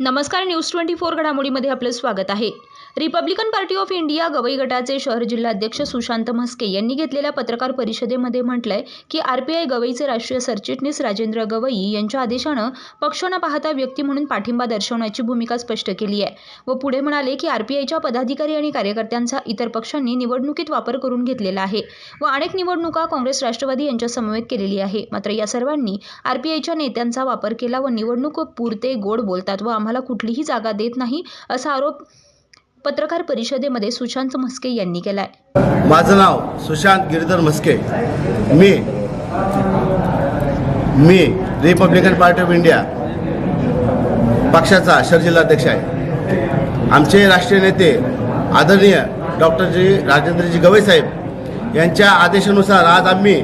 नमस्कार news twenty four घडामोडीमध्ये आपलं स्वागत आहे. Republican Party of India Gavai गटाचे शहर जिल्हाध्यक्ष सुशांत म्हस्के यांनी घेतलेल्या पत्रकार परिषदेमध्ये म्हटलंय की आरपीआय गवईचे राष्ट्रीय सरचिटणीस राजेंद्र गवई यांच्या आदेशानं पक्ष न पाहता व्यक्ती म्हणून पाठिंबा दर्शवण्याची भूमिका स्पष्ट केली आहे. व पुढे म्हणाले की आरपीआयच्या पदाधिकारी आणि कार्यकर्त्यांचा इतर पक्षांनी निवडणुकीत वापर करून घेतलेला आहे व अनेक निवडणुका काँग्रेस राष्ट्रवादी यांच्या समवेत केलेली आहे. मात्र या सर्वांनी आरपीआयच्या नेत्यांचा वापर केला व निवडणूक पुरते गोड बोलतात व आम्हाला कुठलीही जागा देत नाही असा आरोप पत्रकार परिषदेमध्ये सुशांत म्हस्के यांनी केलाय. माझं नाव सुशांत गिरीधर म्हस्के. मी मी रिपब्लिकन पार्टी ऑफ इंडिया पक्षाचा शहर जिल्हाध्यक्ष आहे. आमचे राष्ट्रीय नेते आदरणीय डॉक्टर जी राजेंद्रजी गवई साहेब यांच्या आदेशानुसार आज आम्ही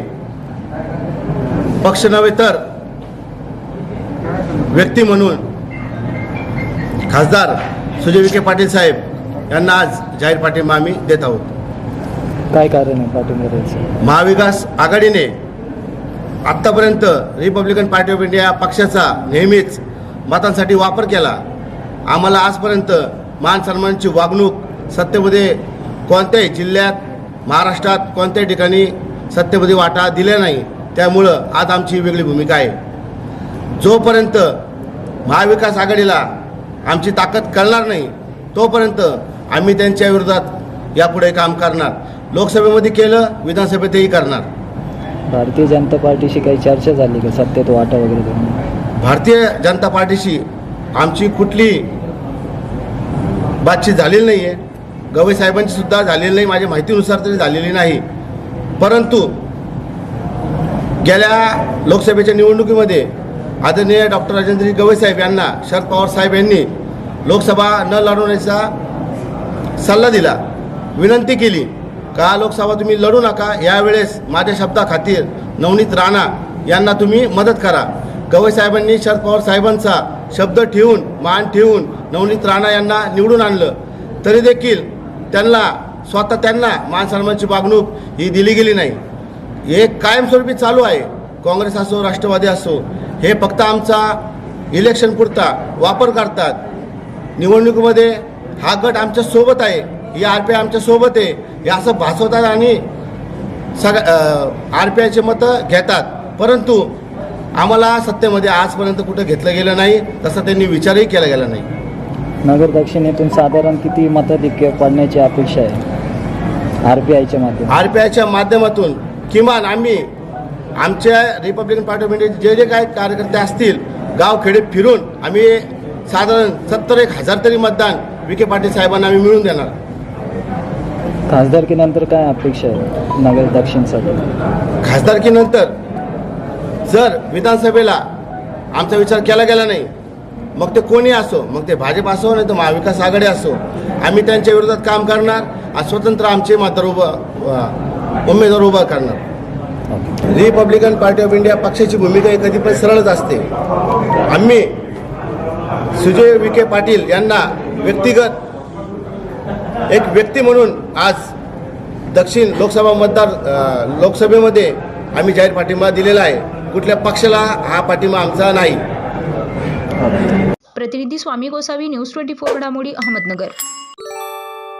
पक्ष नव्हे तर व्यक्ती म्हणून खासदार सुजय विखे पाटील साहेब यांना आज जाहीर पाठिंबा आम्ही देत आहोत. काय कारण आहे पाठिंबा द्यायचं महाविकास आघाडीने आत्तापर्यंत रिपब्लिकन पार्टी ऑफ इंडिया पक्षाचा नेहमीच मतांसाठी वापर केला. आम्हाला आजपर्यंत मान सन्मानाची वागणूक सत्तेमध्ये कोणत्याही जिल्ह्यात महाराष्ट्रात कोणत्याही ठिकाणी सत्तेमध्ये वाटा दिल्या नाही. त्यामुळं आज आमची वेगळी भूमिका आहे. जोपर्यंत महाविकास आघाडीला आमची ताकद कळणार नाही. तोपर्यंत आम्ही त्यांच्या विरोधात यापुढे काम करणार. लोकसभेमध्ये केलं विधानसभेतही करणार. भारतीय जनता पार्टीशी काही चर्चा झाली का? सत्तेत वाटा वगैरे भारतीय जनता पार्टीशी आमची कुठली बातचीत झालेली नाही आहे गवई साहेबांची सुद्धा झालेली नाही माझ्या माहितीनुसार तरी झालेली नाही. परंतु गेल्या लोकसभेच्या निवडणुकीमध्ये आदरणीय डॉक्टर राजेंद्र गवई साहेब यांना शरद पवार साहेब यांनी लोकसभा न लढवण्याचा सल्ला दिला. विनंती केली का लोकसभा तुम्ही लढू नका? यावेळेस माझ्या शब्दाखातीर नवनीत राणा यांना तुम्ही मदत करा. गवई साहेबांनी शरद पवार साहेबांचा शब्द ठेवून मान ठेवून नवनीत राणा यांना निवडून आणलं. तरी देखील त्यांना स्वतः त्यांना मान सन्मानची वागणूक ही दिली गेली नाही. हे कायमस्वरूपी चालू आहे. काँग्रेस असो राष्ट्रवादी असो हे फक्त आमचा इलेक्शन पुरता वापर करतात. निवडणुकीमध्ये हा गट आमच्यासोबत आहे ही आर पी आय आमच्यासोबत आहे हे असं भासवतात आणि सग आर पी आयचे मतं घेतात. परंतु आम्हाला सत्तेमध्ये आजपर्यंत कुठं घेतलं गेलं नाही तसा त्यांनी विचारही केला गेला नाही. नगर दक्षिणेतून साधारण किती मताधिक्य पडण्याची अपेक्षा आहे? आर पी आयच्या माध्यमातून. आर पी आयच्या माध्यमातून किमान आम्ही आमच्या रिपब्लिकन पार्टी ऑफ इंडियाचे जे जे काही कार्यकर्ते असतील गाव खेडे फिरून आम्ही साधारण सत्तर एक हजार तरी मतदान विखे पाटील साहेबांना आम्ही मिळून देणार. खासदारकीनंतर काय अपेक्षा आहे नगर दक्षिणसाठी? खासदारकीनंतर जर विधानसभेला आमचा विचार केला गेला नाही मग ते कोणी असो मग ते भाजप असो नाही तर महाविकास आघाडी असो आम्ही त्यांच्या विरोधात काम करणार आणि स्वतंत्र आमचे मतदार उभं उमेदवार उभा करणार. रिपब्लिकन पार्टी ऑफ इंडिया पक्षाची भूमिका ही कधी पण सरळच असते. आम्ही सुजय विखे पाटील यांना व्यक्तिगत एक व्यक्ती म्हणून आज दक्षिण लोकसभा मतदार लोकसभेमध्ये आम्ही जाहीर पाठिंबा दिलेला आहे. कुठल्या पक्षाला हा पाठिंबा आमचा नाही. प्रतिनिधी Swami Gosavi news twenty four घडामोडी अहमदनगर.